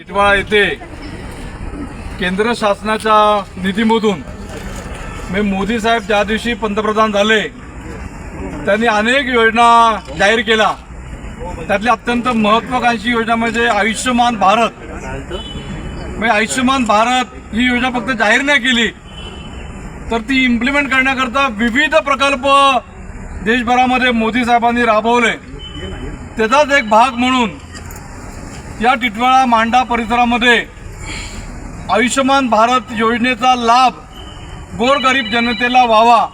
इटवाळा येथे केंद्र शासनाच्या निधीमधून मी मोदी साहेब ज्या दिवशी पंतप्रधान झाले त्यांनी अनेक योजना जाहीर केल्या. त्यातली अत्यंत महत्वाकांक्षी योजना म्हणजे आयुष्यमान भारत. म्हणजे आयुष्यमान भारत ही योजना फक्त जाहीर नाही केली तर ती इम्प्लिमेंट करण्याकरता विविध प्रकल्प देशभरामध्ये मोदी साहेबांनी राबवले. त्याचाच एक भाग म्हणून या टिटवाळा मांडा परिसरामध्ये आयुष्यमान भारत योजनेचा लाभ गोरगरीब जनतेला व्हावा.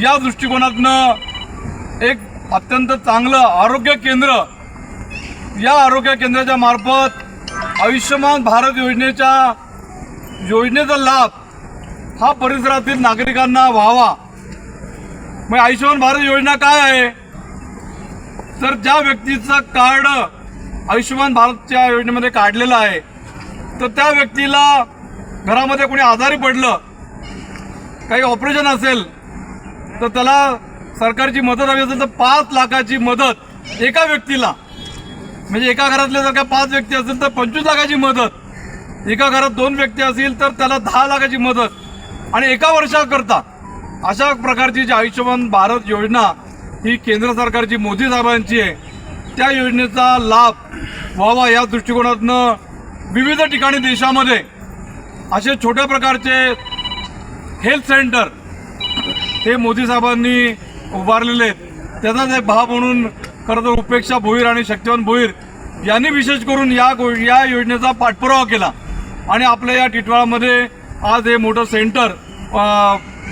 या दृष्टिकोनातनं एक अत्यंत चांगलं आरोग्य केंद्र या आरोग्य केंद्राच्या मार्फत आयुष्यमान भारत योजनेच्या योजनेचा लाभ हा परिसरातील नागरिकांना व्हावा. मग आयुष्यमान भारत योजना काय आहे? तर ज्या व्यक्तीचं कार्ड आयुष्यमान भारतच्या योजनेमध्ये काढलेलं आहे. तर त्या व्यक्तीला घरामध्ये कोणी आजारी पडलं काही ऑपरेशन असेल तर त्याला सरकारची मदत हवी असेल तर पाच लाखाची मदत एका व्यक्तीला. म्हणजे एका घरातले जर का पाच व्यक्ती असेल तर पंचवीस लाखाची मदत. एका घरात दोन व्यक्ती असतील तर त्याला दहा लाखाची मदत. आणि एका वर्षाकरता अशा प्रकारची जी आयुष्यमान भारत योजना ही केंद्र सरकारची मोदी साहेबांची आहे. त्या योजनेचा लाभ व्हावा या दृष्टिकोनातनं विविध ठिकाणी देशामध्ये असे छोट्या प्रकारचे हेल्थ सेंटर हे मोदी साहेबांनी उभारलेले आहेत. त्याचाच एक भाग म्हणून खरं तर उपेक्षा भोईर आणि शक्तिवान भोईर यांनी विशेष करून या गो या योजनेचा पाठपुरावा केला. आणि आपल्या या टिटवाळामध्ये आज हे मोठं सेंटर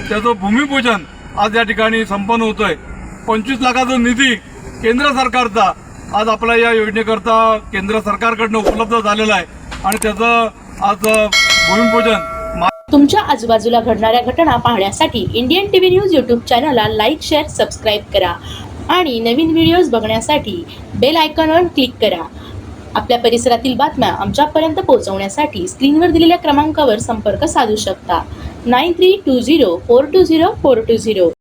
त्याचं भूमिपूजन आज या ठिकाणी संपन्न होतोय. पंचवीस लाखाचा निधी केंद्र सरकारचा आज आपला या योजनेकरता केंद्र सरकारकडनं उपलब्ध झालेला आहे. आणि त्याचं आज भूमिपूजन तुमच्या आजूबाजूला घडणाऱ्या घटना पाहण्यासाठी इंडियन टीव्ही न्यूज यूट्यूब चॅनलला लाईक शेअर सबस्क्राईब करा. आणि नवीन व्हिडिओज बघण्यासाठी बेल आयकॉनवर क्लिक करा. आपल्या परिसरातील बातम्या आमच्यापर्यंत पोहोचवण्यासाठी स्क्रीनवर दिलेल्या क्रमांकावर संपर्क साधू शकता. Nine three two zero four two zero four two zero.